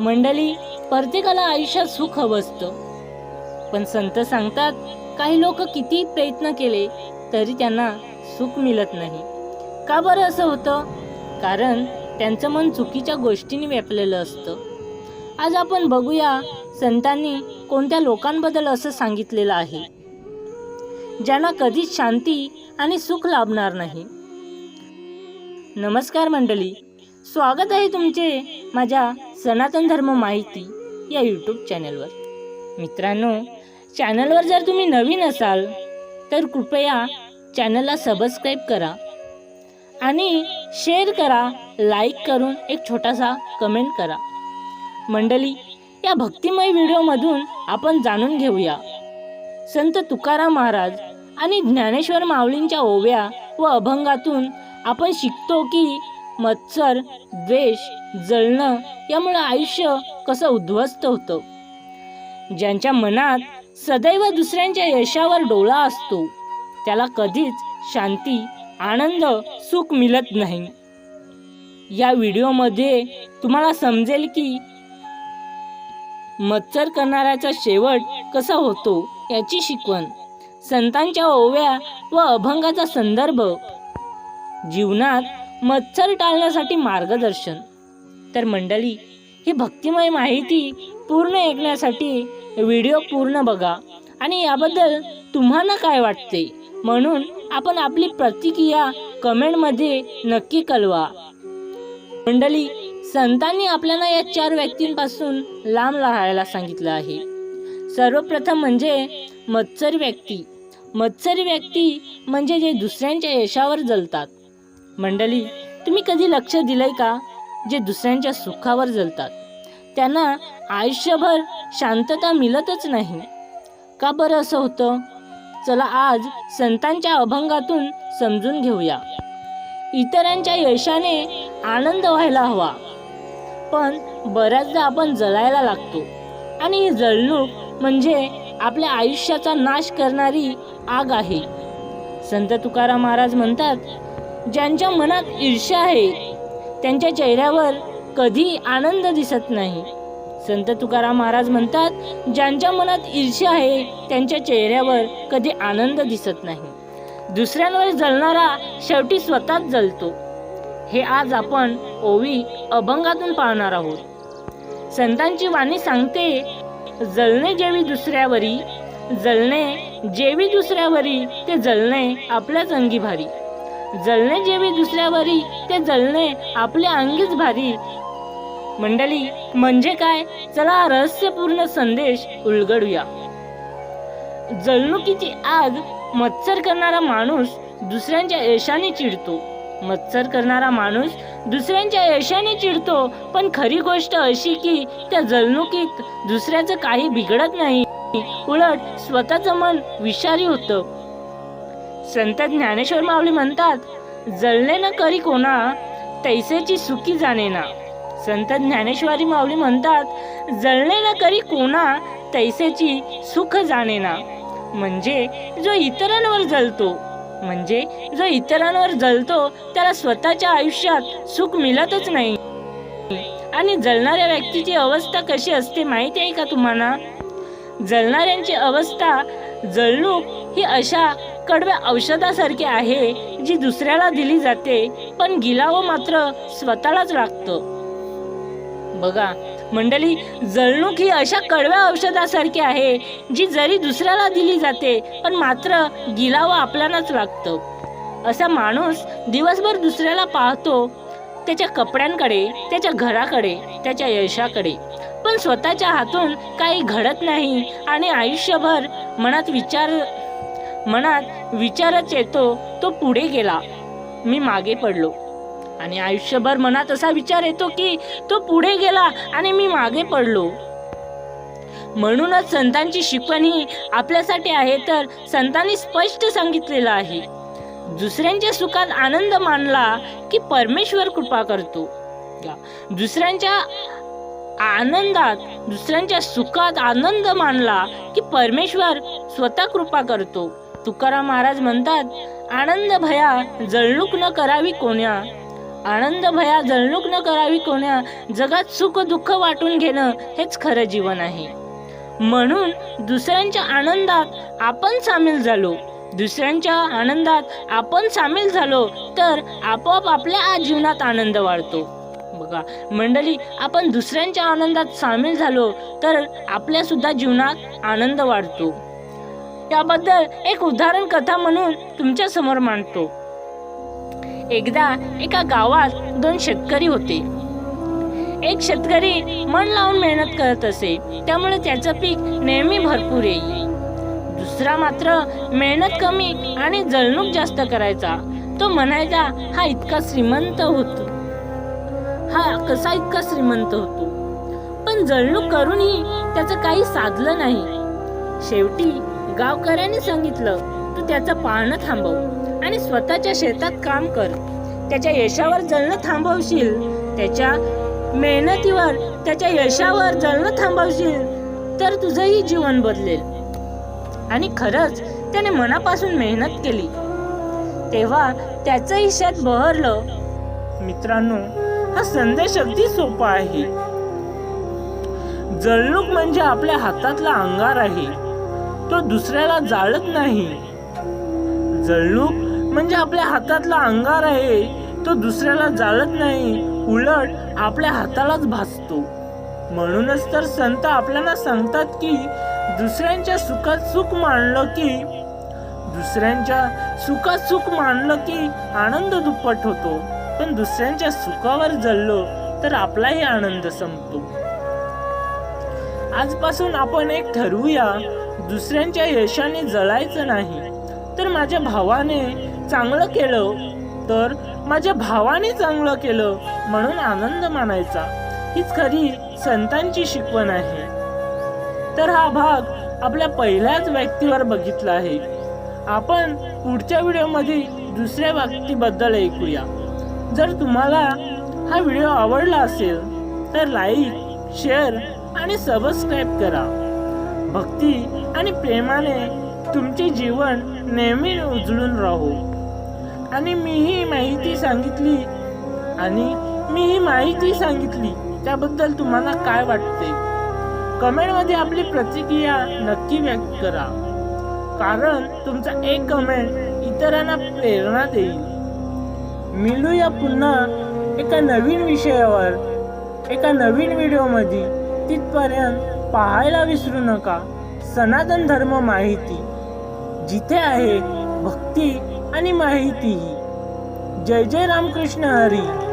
मंडळी प्रत्येकाला आयुष्यात सुख हवं असतं. पण संत सांगतात काही लोक किती प्रयत्न केले तरी त्यांना सुख मिळत नाही. का बरं असं होतं? कारण त्यांचं मन चुकीच्या गोष्टींनी व्यापलेलं असतं. आज आपण बघूया संतांनी कोणत्या लोकांबद्दल असं सांगितलेलं आहे. ज्यांना कधीच शांती आणि सुख लाभणार नाही. नमस्कार मंडळी स्वागत आहे तुमचे माझ्या सनातन धर्म माहिती या यूट्यूब चॅनलवर मित्रांनो चॅनलवर जर तुम्ही नवीन असाल तर कृपया चॅनलला सबस्क्राईब करा आणि शेअर करा लाईक करून एक छोटासा कमेंट करा. मंडळी या भक्तिमय व्हिडिओमधून आपण जाणून घेऊया. संत तुकाराम महाराज आणि ज्ञानेश्वर माऊलींच्या ओव्या व अभंगातून आपण शिकतो की मत्सर द्वेष जळणं यामुळे आयुष्य कसं उद्ध्वस्त होतं? ज्यांच्या मनात सदैव दुसऱ्यांच्या यशावर डोळा असतो त्याला कधीच शांती आनंद सुख मिळत नाही. या व्हिडिओमध्ये तुम्हाला समजेल की मत्सर करणाऱ्याचा शेवट कसा होतो याची शिकवण संतांच्या ओव्या व अभंगाचा संदर्भ जीवनात मत्सर टाळण्यासाठी मार्गदर्शन. तर मंडळी ही भक्तिमय माहिती पूर्ण ऐकण्यासाठी व्हिडिओ पूर्ण बघा आणि याबद्दल तुम्हाला काय वाटते? म्हणून आपण आपली प्रतिक्रिया कमेंटमध्ये नक्की कळवा. मंडळी संतांनी आपल्याला या चार व्यक्तींपासून लांब राहायला सांगितलं आहे. सर्वप्रथम म्हणजे मत्सर व्यक्ती. मत्सरी व्यक्ती म्हणजे जे दुसऱ्यांच्या यशावर जलतात. मंडळी तुम्ही कधी लक्ष दिलंय का? जे दुसऱ्यांच्या सुखावर जलतात. त्यांना आयुष्यभर शांतता मिळतच नाही. का बरं असं होतं? चला आज संतांच्या अभंगातून समजून घेऊया. इतरांच्या यशाने आनंद व्हायला हवा. पण बऱ्याचदा आपण जळायला लागतो. आणि ही जळणूक म्हणजे आपल्या आयुष्याचा नाश करणारी आग आहे. संत तुकाराम महाराज म्हणतात ज्यांच्या मनात ईर्ष्या आहे त्यांच्या चेहऱ्यावर कधी आनंद दिसत नाही. संत तुकाराम महाराज म्हणतात ज्यांच्या मनात ईर्ष्या आहे त्यांच्या चेहऱ्यावर कधी आनंद दिसत नाही. दुसऱ्यांवर जळणारा शेवटी स्वतःच जळतो. हे आज आपण ओवी अभंगातून पाहणार आहोत. संतांची वाणी सांगते जळणे जेवी दुसऱ्यावरी जळणे जेवी दुसऱ्यावरी ते जळणे आपल्याच अंगी भारी जळणे जेवी दुसऱ्यावरी ते जळणे आपल्या अंगीच भारी. मंडळी म्हणजे काय? चला रहस्यपूर्ण संदेश उलगडूया. जळणुकीची आग मत्सर करणारा माणूस दुसऱ्यांच्या यशाने चिडतो. मत्सर करणारा माणूस दुसऱ्यांच्या यशाने चिडतो. पण खरी गोष्ट अशी की त्या जळणुकीत दुसऱ्याचं काही बिघडत नाही. उलट स्वतःचं मन विषारी होतं. संत ज्ञानेश्वर माऊली म्हणतात जळले न करी कोणा तैसेची सुखी जाणे ना. संत ज्ञानेश्वरी माऊली म्हणतात जळणे न करी कोणा तैसेची सुख जाणे ना. म्हणजे जो इतरांवर जळतो म्हणजे जो इतरांवर जळतो त्याला स्वतःच्या आयुष्यात सुख मिळतच नाही. आणि जळणाऱ्या व्यक्तीची अवस्था कशी असते माहिती आहे का तुम्हाला? जळणाऱ्यांची अवस्था जळणूक ही अशा कडव्या औषधासारखी आहे जी दुसऱ्याला दिली जाते पण गिलावं मात्र स्वतःलाच लागतं. बघा मंडळी जळणूक ही अशा कडव्या औषधासारखी आहे जी जरी दुसऱ्याला दिली जाते पण मात्र गिलावं आपल्यालाच लागतं. असा माणूस दिवसभर दुसऱ्याला पाहतो त्याच्या कपड्यांकडे त्याच्या घराकडे त्याच्या यशाकडे. पण स्वतःच्या हातून काही घडत नाही आणि आयुष्यभर मनात विचार मनात विचारच येतो तो पुढे गेला. मी मागे पडलो. आणि आयुष्यभर मनात असा विचार येतो की तो पुढे गेला आणि मी मागे पडलो. म्हणूनच संतांची शिकवण ही आपल्यासाठी आहे तर संतांनी स्पष्ट सांगितलेलं आहे. दुसऱ्यांच्या सुखात आनंद मानला की परमेश्वर कृपा करतो. दुसऱ्यांच्या आनंदात दुसऱ्यांच्या सुखात आनंद मानला की परमेश्वर स्वतः कृपा करतो. तुकाराम महाराज म्हणतात आनंद भया जळणूक न करावी कोण्या? आनंद भया जळणूक न करावी कोण्या? जगात सुख दुःख वाटून घेणं हेच खरं जीवन आहे. म्हणून दुसऱ्यांच्या आनंदात आपण सामील झालो. दुसऱ्यांच्या आनंदात आपण सामील झालो तर आपोआप आपल्या आज जीवनात आनंद वाढतो. बघा मंडळी आपण दुसऱ्यांच्या आनंदात सामील झालो तर आपल्या सुद्धा जीवनात आनंद वाढतो. याबद्दल एक उदाहरण कथा म्हणून तुमच्यासमोर मांडतो. एकदा एका गावात दोन शेतकरी होते. एक शेतकरी मन लावून मेहनत करत असे. त्यामुळे त्याचं पीक नेहमी भरपूर येईल दुसरा मात्र मेहनत कमी आणि जळणूक जास्त करायचा. तो म्हणायचा हा इतका श्रीमंत होतो. हा कसा इतका श्रीमंत होतो? पण जळणूक करूनही त्याचं काही साधलं नाही. शेवटी गावकऱ्यांनी सांगितलं तू त्याचं पाहणं थांबव आणि स्वतःच्या शेतात काम कर. त्याच्या यशावर जळणं थांबवशील त्याच्या मेहनतीवर त्याच्या यशावर जळणं थांबवशील तर तुझंही जीवन बदलेल. आणि खरंच त्याने मनापासून मेहनत केली. तेव्हा त्याचंही शेत बहरलं. मित्रांनो हा संदेश अगदी सोपा आहे. जळणूक म्हणजे आपल्या हातातला अंगार आहे. तो दुसऱ्याला जाळत नाही. जळणूक म्हणजे आपल्या हातातला अंगार आहे. तो दुसऱ्याला जाळत नाही. उलट आपल्या हातालाच भासतो. म्हणूनच तर संत आपल्याला सांगतात की दुसऱ्यांच्या सुखात सुख मानलं की दुसऱ्यांच्या सुखात सुख मानलं की आनंद दुप्पट होतो. पण दुसऱ्यांच्या सुखावर जळलो तर आपलाही आनंद संपतो. आजपासून आपण एक ठरवूया दुसऱ्यांच्या यशाने जळायचं नाही. तर माझ्या भावाने चांगलं केलं तर माझ्या भावाने चांगलं केलं म्हणून आनंद मानायचा. हीच खरी संतांची शिकवण आहे. तर हा भाग आपल्या पहिल्याच व्यक्तीवर बघितला आहे. आपण पुढच्या व्हिडिओमध्ये दुसऱ्या व्यक्तीबद्दल ऐकूया. जर तुम्हाला हा व्हिडिओ आवडला असेल तर लाईक शेअर आणि सबस्क्राईब करा. भक्ती आणि प्रेमाने तुमचे जीवन नेहमी उजळून राहू. आणि मी ही माहिती सांगितली आणि मी ही माहिती सांगितली त्याबद्दल तुम्हाला काय वाटते? कमेंटमध्ये आपली प्रतिक्रिया नक्की व्यक्त करा. कारण तुमचा एक कमेंट इतरांना प्रेरणा देईल. मिळूया पुन्हा एका नवीन विषयावर एका नवीन व्हिडिओमध्ये. तिथपर्यंत पाहायला विसरू नका. सनातन धर्म माहिती. जिथे आहे भक्ती आणि माहितीही. जय जय रामकृष्ण हरी.